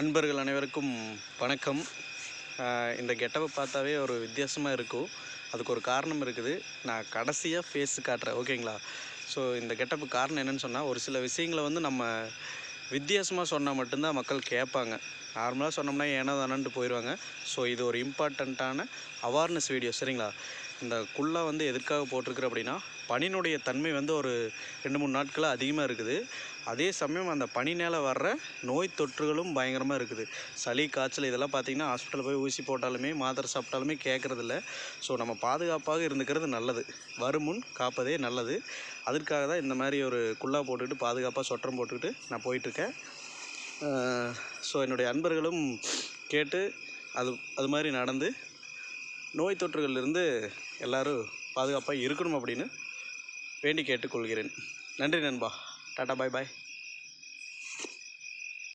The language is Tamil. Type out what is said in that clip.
அன்பர்கள் அனைவருக்கும் வணக்கம். இந்த கெட்டப்பை பார்த்தாவே ஒரு வித்தியாசமாக இருக்கும். அதுக்கு ஒரு காரணம் இருக்குது. நான் கடைசியாக ஃபேஸ் காட்டுறேன் ஓகேங்களா? ஸோ இந்த கெட்டப்பு காரணம் என்னன்னு சொன்னால் ஒரு சில விஷயங்களை வந்து நம்ம வித்தியாசமாக சொன்னால் மட்டும்தான் மக்கள் கேட்பாங்க. நார்மலாக சொன்னோம்னா ஏனோ தானன்ட்டு போயிடுவாங்க ஸோ இது ஒரு இம்பார்ட்டண்ட்டான அவார்னஸ் வீடியோ சரிங்களா? இந்த குள்ளா வந்து எதற்காக போட்டிருக்கு அப்படின்னா பனியினுடைய தன்மை வந்து ஒரு ரெண்டு மூணு நாட்களாக அதிகமாக இருக்குது. அதே சமயம் அந்த பனினால் வர்ற நோய் தொற்றுகளும் பயங்கரமாக இருக்குது. சளி காய்ச்சல் இதெல்லாம் பார்த்திங்கன்னா ஹாஸ்பிட்டல் போய் ஊசி போட்டாலுமே மாத்திரை சாப்பிட்டாலுமே கேட்குறதில்ல ஸோ நம்ம பாதுகாப்பாக இருந்துக்கிறது நல்லது. வருமுன் காப்பதே நல்லது. அதற்காக தான் இந்த மாதிரி ஒரு குள்ளா போட்டுக்கிட்டு பாதுகாப்பாக சொட்டரம் போட்டுக்கிட்டு நான் போயிட்டுருக்கேன். ஸோ என்னுடைய அன்பர்களும் கேட்டு அது அது மாதிரி நடந்து நோய் தொற்றுகளிலிருந்து எல்லோரும் பாதுகாப்பாக இருக்கணும் அப்படின்னு வேண்டி கேட்டுக்கொள்கிறேன். நன்றி நண்பா. Tata bye bye.